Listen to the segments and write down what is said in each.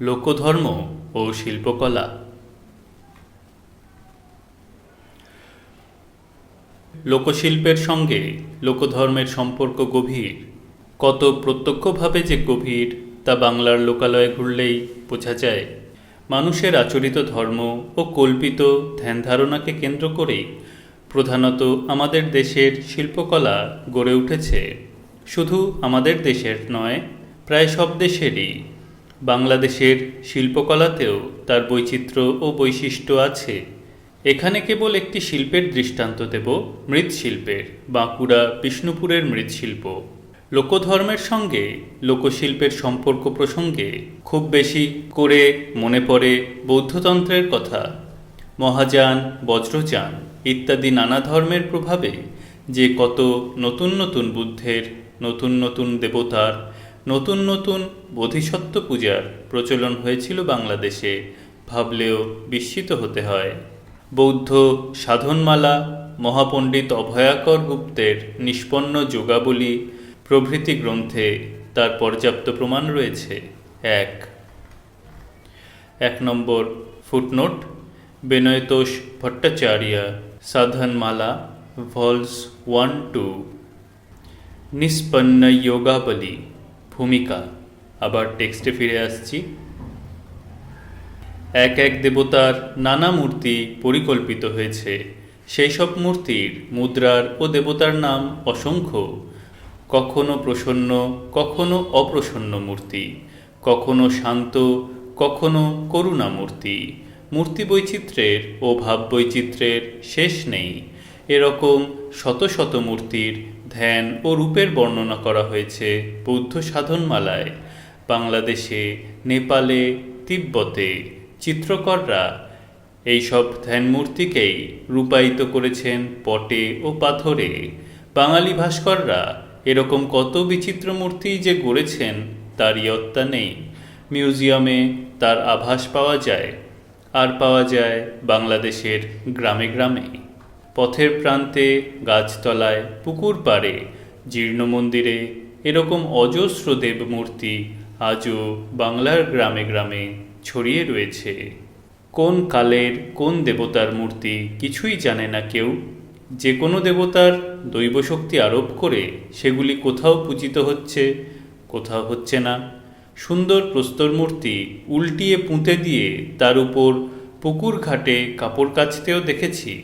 লোকধর্ম ও শিল্পকলা। লোকশিল্পের সঙ্গে লোকধর্মের সম্পর্ক গভীর। কত প্রত্যক্ষভাবে যে গভীর, তা বাংলার লোকালয়ে ঘুরলেই বোঝা যায়। মানুষের আচরিত ধর্ম ও কল্পিত ধ্যান ধারণাকে কেন্দ্র করেই প্রধানত আমাদের দেশের শিল্পকলা গড়ে উঠেছে। শুধু আমাদের দেশের নয়, প্রায় সব দেশেরই বাংলাদেশের শিল্পকলাতেও তার বৈচিত্র্য ও বৈশিষ্ট্য আছে। এখানে কেবল একটি শিল্পের দৃষ্টান্ত দেব, মৃৎশিল্পের, বাঁকুড়া, বিষ্ণুপুরের মৃৎশিল্প। লোকধর্মের সঙ্গে, লোকশিল্পের সম্পর্ক প্রসঙ্গে খুব বেশি করে মনে পড়ে বৌদ্ধতন্ত্রের কথা। মহাযান, বজ্রযান ইত্যাদি নানা ধর্মের প্রভাবে যে কত নতুন নতুন বুদ্ধের, নতুন নতুন দেবতার নতুন নতুন বোধিসত্ত্ব পূজার প্রচলন হয়েছিল বাংলাদেশে, ভাবলেও বিস্মিত হতে হয়। বৌদ্ধ সাধনমালা, মহাপণ্ডিত অভয়াকর গুপ্তের নিষ্পন্ন যোগাবলী প্রভৃতি গ্রন্থে তার পর্যাপ্ত প্রমাণ রয়েছে। এক। এক নম্বর footnote, Benoytosh Bhattacharyya, Sadhanamala, vols one two. নিষ্পন্ন যোগাবলী ভূমিকা। আবার টেক্সটে ফিরে আসছি। এক এক দেবতার নানা মূর্তি পরিকল্পিত হয়েছে। সেই সব মূর্তির মুদ্রার ও দেবতার নাম অসংখ্য। কখনো প্রসন্ন, কখনো অপ্রসন্ন মূর্তি। কখনো শান্ত, কখনো করুণা মূর্তি। মূর্তি বৈচিত্র্যের ও ভাব বৈচিত্র্যের শেষ নেই। এরকম শত শত মূর্তির ধ্যান ও রূপের বর্ণনা করা হয়েছে বৌদ্ধ সাধনমালায়। বাংলাদেশে, নেপালে, তিব্বতে চিত্রকররা এইসব ধ্যানমূর্তিকেই রূপায়িত করেছেন পটে ও পাথরে। বাঙালি ভাস্কররা এরকম কত বিচিত্র মূর্তি যে গড়েছেন তার ইয়ত্তা নেই। মিউজিয়ামে তার আভাস পাওয়া যায়। আর পাওয়া যায় বাংলাদেশের গ্রামে গ্রামে। পথের প্রান্তে, গাছতলায়, পুকুর পাড়ে, জীর্ণ মন্দিরে, এরকম অজস্র দেবমূর্তি আজও বাংলার গ্রামে গ্রামে ছড়িয়ে রয়েছে। কোন কালের, কোন দেবতার মূর্তি কিছুই জানে না কেউ। যে কোনো দেবতার দৈব শক্তি আরোপ করে সেগুলি কোথাও পূজিত হচ্ছে, কোথাও হচ্ছে না। সুন্দর প্রস্তর মূর্তি উল্টিয়ে পুঁতে দিয়ে তার উপর পুকুর ঘাটে কাপড় কাচতেও দেখেছি।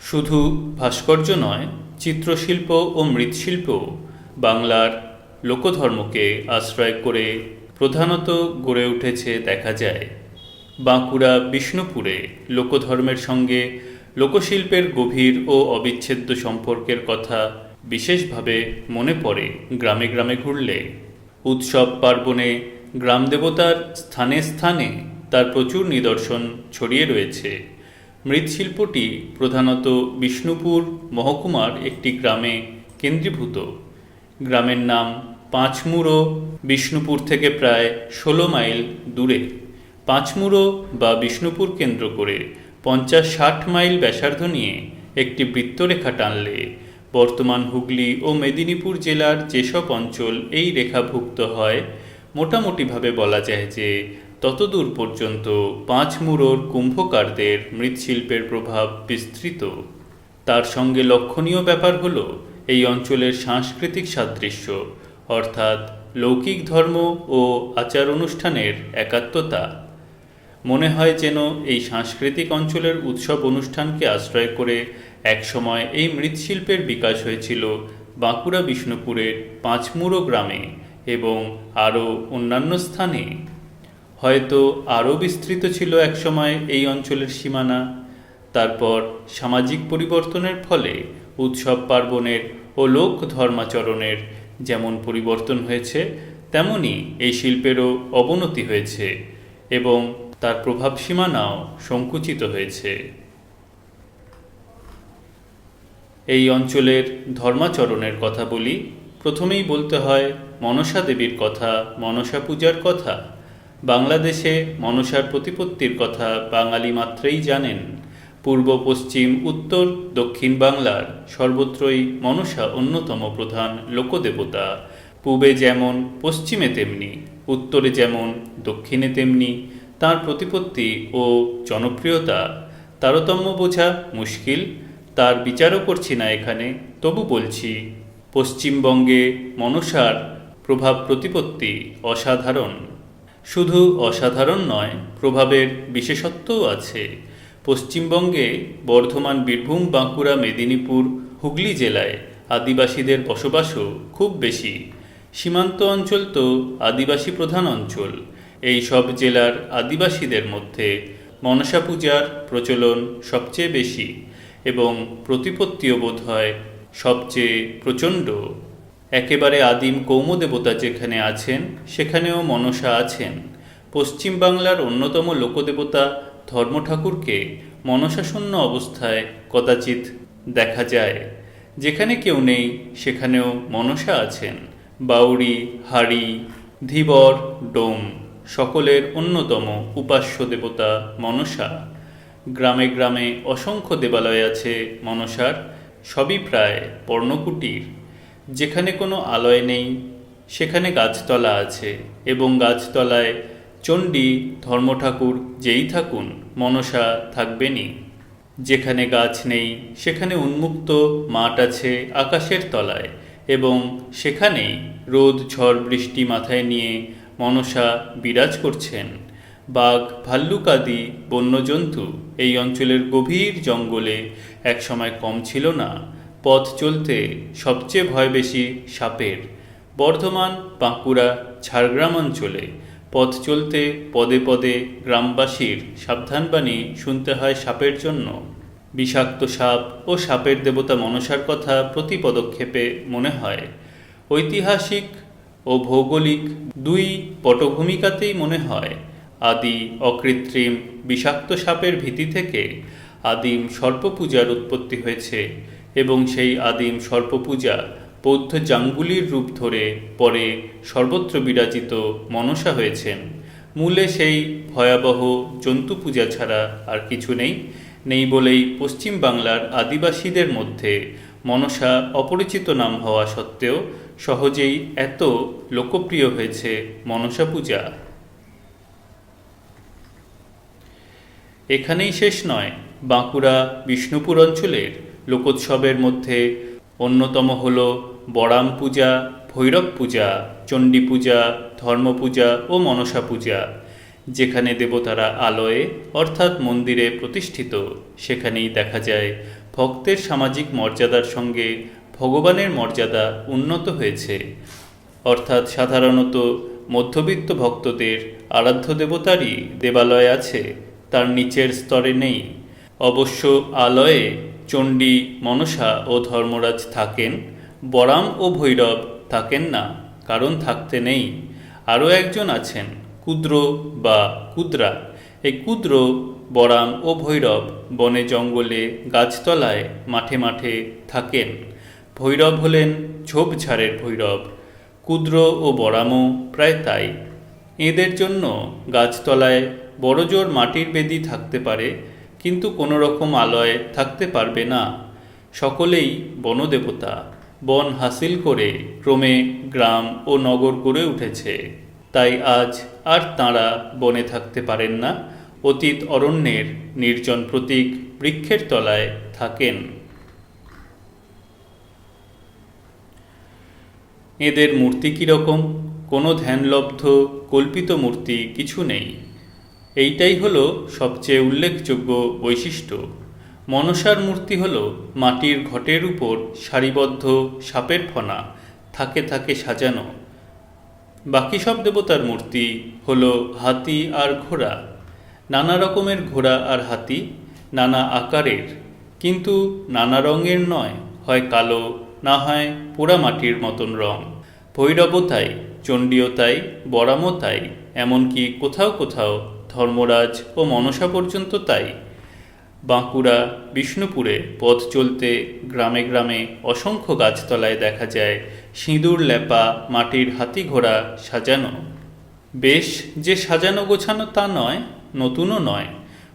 শুধু ভাস্কর্য নয়, চিত্রশিল্প ও মৃৎশিল্প বাংলার লোকধর্মকে আশ্রয় করে প্রধানত গড়ে উঠেছে দেখা যায়। বাঁকুড়া, বিষ্ণুপুরে লোকধর্মের সঙ্গে লোকশিল্পের গভীর ও অবিচ্ছেদ্য সম্পর্কের কথা বিশেষভাবে মনে পড়ে গ্রামে গ্রামে ঘুরলে। উৎসব পার্বণে গ্রাম দেবতার স্থানে স্থানে তার প্রচুর নিদর্শন ছড়িয়ে রয়েছে। মৃৎশিল্পটি প্রধানত বিষ্ণুপুর মহকুমার একটি গ্রামে কেন্দ্রীভূত। গ্রামের নাম পাঁচমুড়ো, বিষ্ণুপুর থেকে প্রায় ষোলো মাইল দূরে। পাঁচমুড়ো বা বিষ্ণুপুর কেন্দ্র করে পঞ্চাশ ষাট মাইল ব্যাসার্ধ নিয়ে একটি বৃত্তরেখা টানলে বর্তমান হুগলি ও মেদিনীপুর জেলার যেসব অঞ্চল এই রেখাভুক্ত হয়, মোটামুটিভাবে বলা যায় যে ততদূর পর্যন্ত পাঁচমুড়োর কুম্ভকারদের মৃৎশিল্পের প্রভাব বিস্তৃত। তার সঙ্গে লক্ষণীয় ব্যাপার হল এই অঞ্চলের সাংস্কৃতিক সাদৃশ্য, অর্থাৎ লৌকিক ধর্ম ও আচার অনুষ্ঠানের একাত্মতা। মনে হয় যেন এই সাংস্কৃতিক অঞ্চলের উৎসব অনুষ্ঠানকে আশ্রয় করে একসময় এই মৃৎশিল্পের বিকাশ হয়েছিল বাঁকুড়া বিষ্ণুপুরের পাঁচমুড়ো গ্রামে এবং আরও অন্যান্য স্থানে। হয়তো আরও বিস্তৃত ছিল একসময় এই অঞ্চলের সীমানা। তারপর সামাজিক পরিবর্তনের ফলে উৎসব পার্বণের ও লোক ধর্মাচরণের যেমন পরিবর্তন হয়েছে, তেমনি এই শিল্পেরও অবনতি হয়েছে এবং তার প্রভাব সীমানাও সংকুচিত হয়েছে। এই অঞ্চলের ধর্মাচরণের কথা বলি, প্রথমেই বলতে হয় মনসা দেবীর কথা, মনসা পূজার কথা। বাংলাদেশে মনসার প্রতিপত্তির কথা বাঙালি মাত্রেই জানেন। পূর্ব, পশ্চিম, উত্তর, দক্ষিণ বাংলার সর্বত্রই মনসা অন্যতম প্রধান লোকদেবতা। পূবে যেমন, পশ্চিমে তেমনি, উত্তরে যেমন, দক্ষিণে তেমনি তার প্রতিপত্তি ও জনপ্রিয়তা। তারতম্য বোঝা মুশকিল, তার বিচারও করছি না এখানে, তবু বলছি, পশ্চিমবঙ্গে মনসার প্রভাব প্রতিপত্তি অসাধারণ। শুধু অসাধারণ নয়, প্রভাবের বিশেষত্বও আছে। পশ্চিমবঙ্গে বর্ধমান, বীরভূম, বাঁকুড়া, মেদিনীপুর, হুগলি জেলায় আদিবাসীদের বসবাসও খুব বেশি। সীমান্ত অঞ্চল তো আদিবাসী প্রধান অঞ্চল। এই সব জেলার আদিবাসীদের মধ্যে মনসা পূজার প্রচলন সবচেয়ে বেশি এবং প্রতিপত্তিও বোধ হয় সবচেয়ে প্রচণ্ড। একেবারে আদিম কৌমদেবতা যেখানে আছেন, সেখানেও মনসা আছেন। পশ্চিমবাংলার অন্যতম লোকদেবতা ধর্ম ঠাকুরকে মনসাশূন্য অবস্থায় কদাচিৎ দেখা যায়। যেখানে কেউ নেই, সেখানেও মনসা আছেন। বাউরি হাড়ি, ধীবর, ডোম সকলের অন্যতম উপাস্য দেবতা মনসা। গ্রামে গ্রামে অসংখ্য দেবালয় আছে মনসার, সবই প্রায় পর্ণকুটির। যেখানে কোনো আলয় নেই, সেখানে গাছতলা আছে এবং গাছতলায় চণ্ডী, ধর্মঠাকুর যেই থাকুন, মনসা থাকবেনই। যেখানে গাছ নেই, সেখানে উন্মুক্ত মাঠ আছে আকাশের তলায় এবং সেখানেই রোদ, ঝড়, বৃষ্টি মাথায় নিয়ে মনসা বিরাজ করছেন। বাঘ, ভাল্লুক আদি বন্যজন্তু এই অঞ্চলের গভীর জঙ্গলে একসময় কম ছিল না। পথ চলতে সবচেয়ে ভয় বেশি সাপের। বর্ধমান, বাঁকুড়া, ঝাড়গ্রাম অঞ্চলে পথ চলতে পদে পদে গ্রামবাসীর সাবধানবাণী শুনতে হয় সাপের জন্য। বিষাক্ত সাপ ও সাপের দেবতা মনসার কথা প্রতি পদক্ষেপে মনে হয়। ঐতিহাসিক ও ভৌগোলিক দুই পটভূমিকাতেই মনে হয়, আদি অকৃত্রিম বিষাক্ত সাপের ভীতি থেকে আদিম সর্পপূজার উৎপত্তি হয়েছে। এবং সেই আদিম সর্পপূজা বৌদ্ধ জাঙ্গুলির রূপ ধরে পরে সর্বত্র বিরাজিত মনসা হয়েছেন মূলে সেই ভয়াবহ জন্তু পূজা ছাড়া আর কিছু নেই। নেই বলেই পশ্চিম বাংলার আদিবাসীদের মধ্যে মনসা অপরিচিত নাম হওয়া সত্ত্বেও সহজেই এত লোকপ্রিয় হয়েছে মনসা পূজা। এখানেই শেষ নয়। বাঁকুড়া, বিষ্ণুপুর অঞ্চলের লোকোৎসবের মধ্যে অন্যতম হল বড়াম পূজা, ভৈরব পূজা, চণ্ডী পূজা, ধর্ম পূজা ও মনসা পূজা, যেখানে দেবতারা আলয়ে অর্থাৎ মন্দিরে প্রতিষ্ঠিত। সেখানেই দেখা যায় ভক্তের সামাজিক মর্যাদার সঙ্গে ভগবানের মর্যাদা উন্নত হয়েছে। অর্থাৎ সাধারণত মধ্যবিত্ত ভক্তদের আরাধ্য দেবতারই দেবালয় আছে, তার নিচের স্তরে নেই। অবশ্য আলয়ে চণ্ডী মনসা ও ধর্মরাজ থাকেন, বরাম ও ভৈরব থাকেন না, কারণ থাকতে নেই। আরও একজন আছেন ক্ষুদ্র বা কুদ্রা। এই ক্ষুদ্র বরাম ও ভৈরব বনে জঙ্গলে, গাছতলায় মাঠে মাঠে থাকেন। ভৈরব হলেন ঝোপঝাড়ের ভৈরব ক্ষুদ্র ও বরামও প্রায় তাই। এদের জন্য গাছতলায় বড়জোর মাটির বেদি থাকতে পারে কিন্তু কোনো রকম আলয় থাকতে পারবে না। সকলেই বনদেবতা, বন হাসিল করে ক্রমে গ্রাম ও নগর গড়ে উঠেছে। তাই আজ আর তাঁরা বনে থাকতে পারেন না। অতীত অরণ্যের নির্জন প্রতীক বৃক্ষের তলায় থাকেন। এদের মূর্তি কীরকম কোনো ধ্যানলব্ধ কল্পিত মূর্তি কিছু নেই। এইটাই হলো সবচেয়ে উল্লেখযোগ্য বৈশিষ্ট্য। মনসার মূর্তি হল মাটির ঘটের উপর সারিবদ্ধ সাপের ফনা, থাকে থাকে সাজানো। বাকি সব দেবতার মূর্তি হল হাতি আর ঘোড়া। নানা রকমের ঘোড়া আর হাতি, নানা আকারের। কিন্তু নানা রঙের নয়, হয় কালো, না হয় পোড়া মাটির মতন রং। ভৈরবও তাই চণ্ডীও তাই বরামও তাই এমনকি কোথাও কোথাও ধর্মরাজ ও মনসা পর্যন্ত তাই। বাঁকুড়া, বিষ্ণুপুরে পথ চলতে গ্রামে গ্রামে অসংখ্য গাছতলায় দেখা যায় সিঁদুর লেপা, মাটির হাতি ঘোড়া সাজানো। বেশ যে সাজানো গোছানো তা নয়, নতুনও নয়,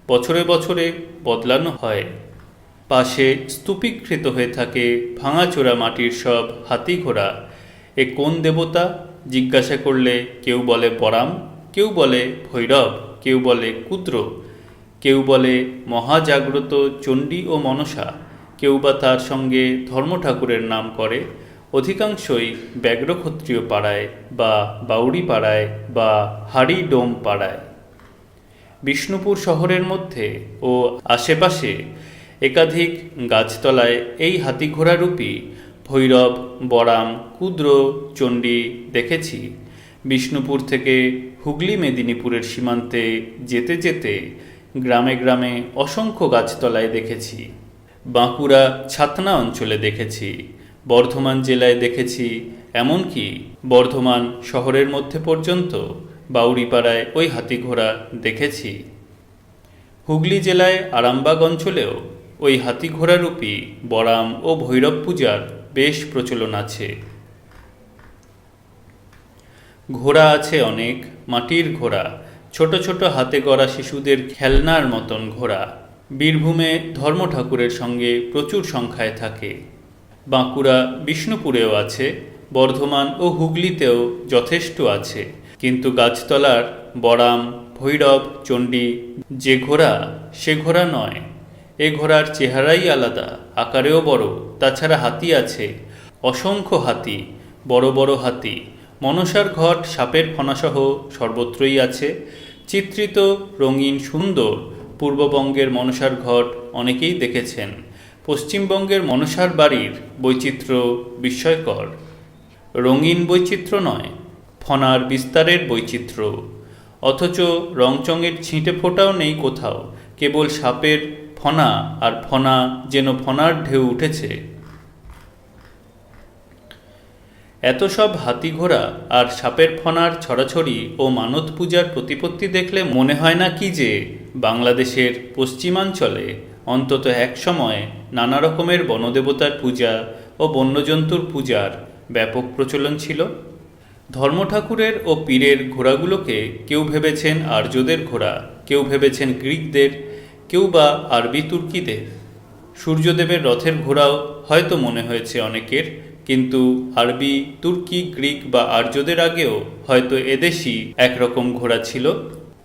বছরে বছরে বদলানো হয়। পাশে স্তূপীকৃত হয়ে থাকে ভাঙাচোরা মাটির সব হাতি ঘোড়া। এ কোন দেবতা? জিজ্ঞাসা করলে কেউ বলে বরাম, কেউ বলে ভৈরব। কেউ বলে কুদ্র কেউ বলে মহাজাগ্রত চণ্ডী ও মনসা, কেউ বা তার সঙ্গে ধর্ম ঠাকুরের নাম করে, অধিকাংশই ব্যাঘ্রক্ষত্রিয় পাড়ায় বা বাউড়ি পাড়ায় বা হাড়ি ডোম পাড়ায়। বিষ্ণুপুর শহরের মধ্যে ও আশেপাশে একাধিক গাছতলায় এই হাতি ঘোড়ারূপী ভৈরব, বরাম কুদ্র চণ্ডী দেখেছি। বিষ্ণুপুর থেকে হুগলি মেদিনীপুরের সীমান্তে যেতে যেতে গ্রামে গ্রামে অসংখ্য গাছতলায় দেখেছি। বাঁকুড়া ছাতনা অঞ্চলে দেখেছি। বর্ধমান জেলায় দেখেছি। এমনকি বর্ধমান শহরের মধ্যে পর্যন্ত বাউরিপাড়ায় ওই হাতি ঘোড়া দেখেছি। হুগলি জেলায় আরামবাগ অঞ্চলেও ওই হাতি ঘোড়ারূপী বরাম ও ভৈরব পূজার বেশ প্রচলন আছে। ঘোড়া আছে অনেক, মাটির ঘোড়া, ছোট ছোট হাতে গড়া শিশুদের খেলনার মতন ঘোড়া। বীরভূমে ধর্ম ঠাকুরের সঙ্গে প্রচুর সংখ্যায় থাকে। বাঁকুড়া, বিষ্ণুপুরেও আছে, বর্ধমান ও হুগলিতেও যথেষ্ট আছে। কিন্তু গাছতলার বরাম, ভৈরব, চণ্ডী, যে ঘোড়া, সে ঘোড়া নয়। এ ঘোড়ার চেহারাই আলাদা, আকারেও বড়, তাছাড়া হাতি আছে। অসংখ্য হাতি, বড় বড় হাতি। মনসার ঘট সাপের ফণাসহ সর্বত্রই আছে। চিত্রিত রঙিন সুন্দর পূর্ববঙ্গের মনসার ঘট অনেকেই দেখেছেন। পশ্চিমবঙ্গের মনসার বাড়ির বৈচিত্র্য বিস্ময়কর। রঙিন বৈচিত্র্য নয় ফনার বিস্তারের বৈচিত্র্য। অথচ রংচঙের ছিঁটে ফোটাও নেই কোথাও, কেবল সাপের ফনা আর ফনা যেন ফনার ঢেউ উঠেছে। এত সব হাতি ঘোড়া আর সাপের ফনার ছড়াছড়ি ও মানত পূজার প্রতিপত্তি দেখলে মনে হয় না কি যে বাংলাদেশের পশ্চিমাঞ্চলে অন্তত এক সময় নানা রকমের বনদেবতার পূজা ও বন্যজন্তুর পূজার ব্যাপক প্রচলন ছিল। ধর্ম ঠাকুরের ও পীরের ঘোড়াগুলোকে কেউ ভেবেছেন আর্যদের ঘোড়া, কেউ ভেবেছেন গ্রিকদের, কেউ বা আরবি তুর্কিদের। সূর্যদেবের রথের ঘোড়াও হয়তো মনে হয়েছে অনেকের কিন্তু আরবি, তুর্কি, গ্রিক বা আর্যদের আগেও হয়তো এদেশই একরকম ঘোড়া ছিল।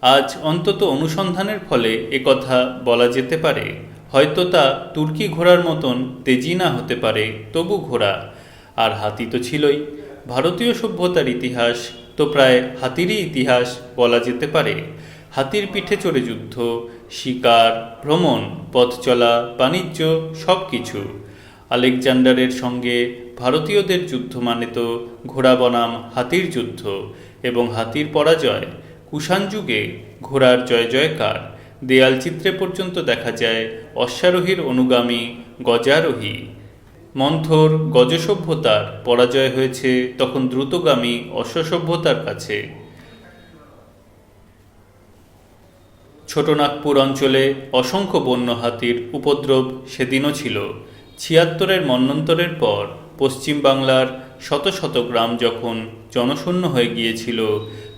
আজ অন্তত অনুসন্ধানের ফলে একথা বলা যেতে পারে। হয়তো তা তুর্কি ঘোড়ার মতন তেজি না হতে পারে, তবু ঘোড়া। আর হাতি তো ছিলই। ভারতীয় সভ্যতার ইতিহাস তো প্রায় হাতিরই ইতিহাস বলা যেতে পারে। হাতির পিঠে চড়ে যুদ্ধ, শিকার, ভ্রমণ, পথ চলা, বাণিজ্য সব কিছু আলেকজান্ডারের সঙ্গে ভারতীয়দের যুদ্ধ মানে তো ঘোড়া বনাম হাতির যুদ্ধ এবং হাতির পরাজয়, কুষাণ যুগে ঘোড়ার জয় জয়কার। দেয়াল চিত্রে পর্যন্ত দেখা যায় অশ্বারোহীর অনুগামী গজারোহী। মন্থর গজসভ্যতার পরাজয় হয়েছে তখন দ্রুতগামী অশ্বসভ্যতার কাছে। ছোটনাগপুর অঞ্চলে অসংখ্য বন্য হাতির উপদ্রব সেদিনও ছিল। ছিয়াত্তরের মন্বন্তরের পর পশ্চিমবাংলার শত শত গ্রাম যখন জনশূন্য হয়ে গিয়েছিল,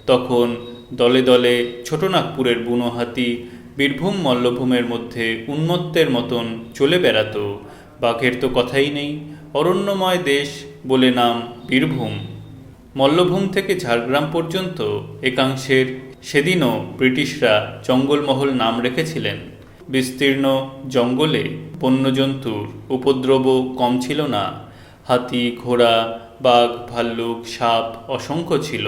তখন দলে দলে ছোটনাগপুরের বুনো হাতি বীরভূম মল্লভূমের মধ্যে উন্মত্তের মতন চলে বেড়াতো। বাঘের তো কথাই নেই, অরণ্যময় দেশ বলে নাম বীরভূম। মল্লভূম থেকে ঝাড়গ্রাম পর্যন্ত একাংশের সেদিনও ব্রিটিশরা জঙ্গলমহল নাম রেখেছিলেন। বিস্তীর্ণ জঙ্গলে বন্যজন্তুর উপদ্রব কম ছিল না। হাতি, ঘোড়া, বাঘ, ভাল্লুক, সাপ অসংখ্য ছিল।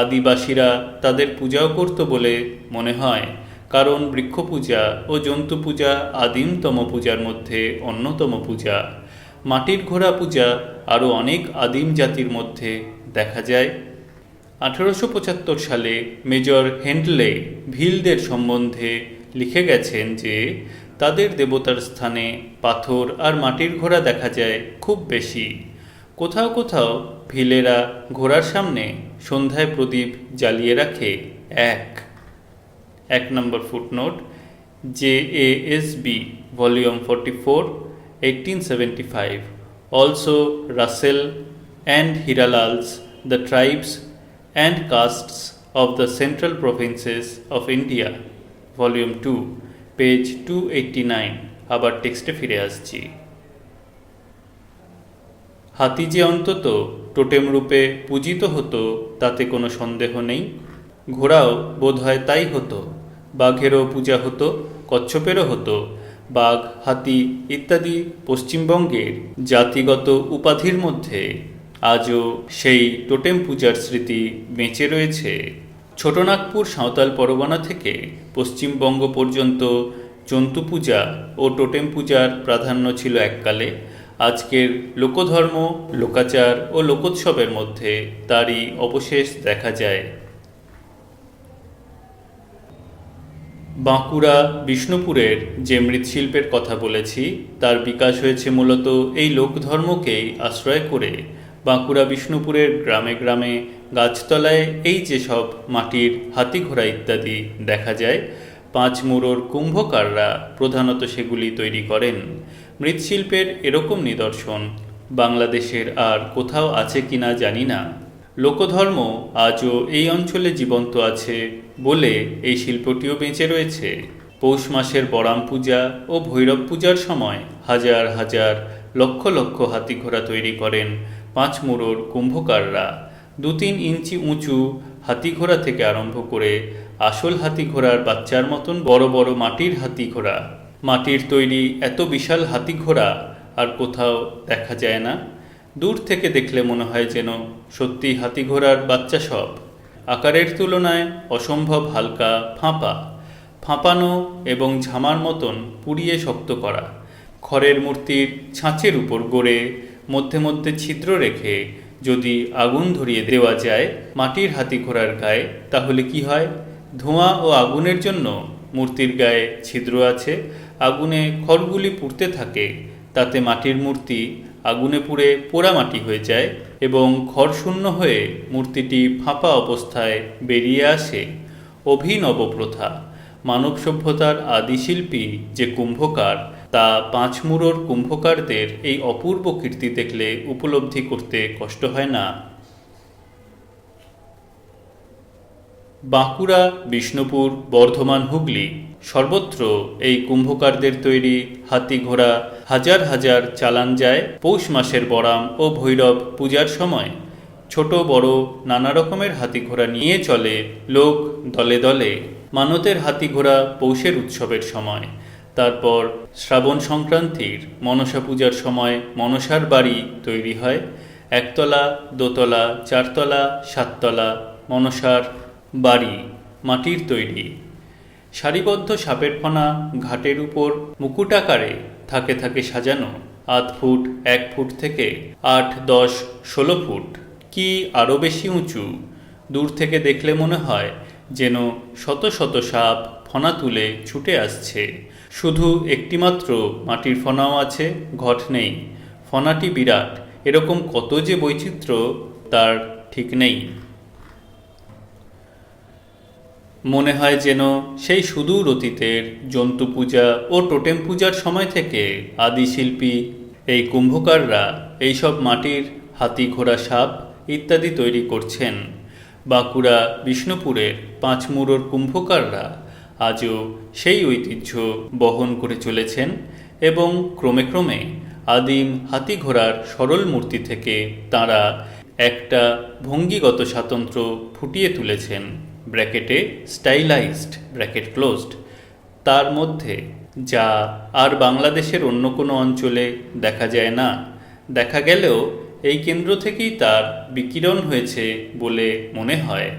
আদিবাসীরা তাদের পূজাও করত বলে মনে হয়, কারণ বৃক্ষ পূজা ও জন্তু পূজা আদিমতম পূজার মধ্যে অন্যতম পূজা। মাটির ঘোড়া পূজা আরও অনেক আদিম জাতির মধ্যে দেখা যায়। আঠেরোশো সালে মেজর হেন্ডলে ভিলদের সম্বন্ধে লিখে গেছেন যে, তাদের দেবতার স্থানে পাথর আর মাটির ঘোড়া দেখা যায় খুব বেশি। কোথাও কোথাও ভিলেরা ঘোড়ার সামনে সন্ধ্যায় প্রদীপ জ্বালিয়ে রাখে। এক। এক নম্বর footnote, J A S B, volume forty four, eighteen seventy five. Also Russell and Hiralal's, the tribes and castes of the central provinces of India. Volume two page two eighty nine আবার টেক্সটে ফিরে আসছি। হাতি যে অন্তত totem রূপে পূজিত হতো, তাতে কোনো সন্দেহ নেই। ঘোড়াও বোধহয় তাই হতো। বাঘেরও পূজা হতো, কচ্ছপেরও হতো। বাঘ, হাতি ইত্যাদি পশ্চিমবঙ্গের জাতিগত উপাধির মধ্যে আজও সেই টোটেম পূজার স্মৃতি বেঁচে রয়েছে। ছোটনাগপুর সাঁওতাল পরগনা থেকে পশ্চিমবঙ্গ পর্যন্ত জন্তু পূজা ও টোটেম পূজার প্রাধান্য ছিল এককালে। আজকের লোকধর্ম, লোকাচার ও লোকোৎসবের মধ্যে তারই অবশেষ দেখা যায়। বাঁকুড়া, বিষ্ণুপুরের যে মৃৎশিল্পের কথা বলেছি, তার বিকাশ হয়েছে মূলত এই লোকধর্মকেই আশ্রয় করে বাঁকুড়া বিষ্ণুপুরের গ্রামে গ্রামে গাছতলায় এই যে সব মাটির হাতি ঘোড়া ইত্যাদি দেখা যায়, পাঁচ মুড়োর কুম্ভকাররা প্রধানত সেগুলি তৈরি করেন। মৃৎশিল্পের এরকম নিদর্শন বাংলাদেশের আর কোথাও আছে কিনা জানি না। লোকধর্ম আজও এই অঞ্চলে জীবন্ত আছে বলে এই শিল্পটিও বেঁচে রয়েছে। পৌষ মাসের বরাম পূজা ও ভৈরব পূজার সময় হাজার হাজার লক্ষ লক্ষ হাতি ঘোড়া তৈরি করেন পাঁচমুড়োর কুম্ভকাররা। দু তিন ইঞ্চি উঁচু হাতি ঘোড়া থেকে আরম্ভ করে আসল হাতি ঘোড়ার বাচ্চার মতন বড় বড় মাটির হাতি ঘোড়া। মাটির তৈরি এত বিশাল হাতি ঘোড়া আর কোথাও দেখা যায় না। দূর থেকে দেখলে মনে হয় যেন সত্যি হাতি ঘোড়ার বাচ্চা সব। আকারের তুলনায় অসম্ভব হালকা, ফাঁপা। ফাঁপানো এবং ঝামার মতন পুড়িয়ে শক্ত করা। খড়ের মূর্তির ছাঁচের উপর গড়ে মধ্যে মধ্যে ছিদ্র রেখে যদি আগুন ধরিয়ে দেওয়া যায় মাটির হাতি ঘোড়ার গায়ে, তাহলে কি হয়? ধোঁয়া ও আগুনের জন্য মূর্তির গায়ে ছিদ্র আছে, আগুনে খড়গুলি পুড়তে থাকে, তাতে মাটির মূর্তি আগুনে পুড়ে পোড়ামাটি হয়ে যায় এবং খড়শূন্য হয়ে মূর্তিটি ফাঁপা অবস্থায় বেরিয়ে আসে। অভিনব প্রথা, মানব সভ্যতার আদিশিল্পী যে কুম্ভকার তা পাঁচমুড়োর কুম্ভকারদের এই অপূর্ব কীর্তি দেখলে উপলব্ধি করতে কষ্ট হয় না। বাঁকুড়া, বিষ্ণুপুর, বর্ধমান, হুগলি সর্বত্র এই কুম্ভকারদের তৈরি হাতি ঘোড়া হাজার হাজার চালান যায় পৌষ মাসের বরাম ও ভৈরব পূজার সময় ছোট, বড়, নানা রকমের হাতি ঘোড়া নিয়ে চলে লোক দলে দলে। মানতের হাতি ঘোড়া পৌষের উৎসবের সময় তারপর শ্রাবণ সংক্রান্তির মনসা পূজার সময় মনসার বাড়ি তৈরি হয়। একতলা, দোতলা, চারতলা, সাততলা মনসার বাড়ি, মাটির তৈরি। সারিবদ্ধ সাপের ফনা ঘাটের উপর মুকুটাকারে থাকে থাকে সাজানো আধ ফুট, এক ফুট থেকে আট, দশ, ষোলো ফুট। কি আরও বেশি উঁচু? দূর থেকে দেখলে মনে হয় যেন শত শত সাপ ফনা তুলে ছুটে আসছে। শুধু একটিমাত্র মাটির ফনাও আছে, ঘট নেই। ফনাটি বিরাট। এরকম কত যে বৈচিত্র্য, তার ঠিক নেই। মনে হয় যেন সেই সুদূর অতীতের জন্তু পূজা ও টোটেম পূজার সময় থেকে আদি শিল্পী এই কুম্ভকাররা এইসব মাটির হাতি ঘোড়া সাপ ইত্যাদি তৈরি করছেন। বাঁকুড়া, বিষ্ণুপুরের পাঁচমুড়োর কুম্ভকাররা আজও সেই ঐতিহ্য বহন করে চলেছেন এবং ক্রমে ক্রমে আদিম হাতি ঘোড়ার সরল মূর্তি থেকে তারা একটা ভঙ্গিগত স্বাতন্ত্র্য ফুটিয়ে তুলেছেন, ব্র্যাকেটে স্টাইলাইজড, ব্র্যাকেট ক্লোজড। তার মধ্যে, যা আর বাংলাদেশের অন্য কোনো অঞ্চলে দেখা যায় না। দেখা গেলেও এই কেন্দ্র থেকেই তার বিকিরণ হয়েছে বলে মনে হয়।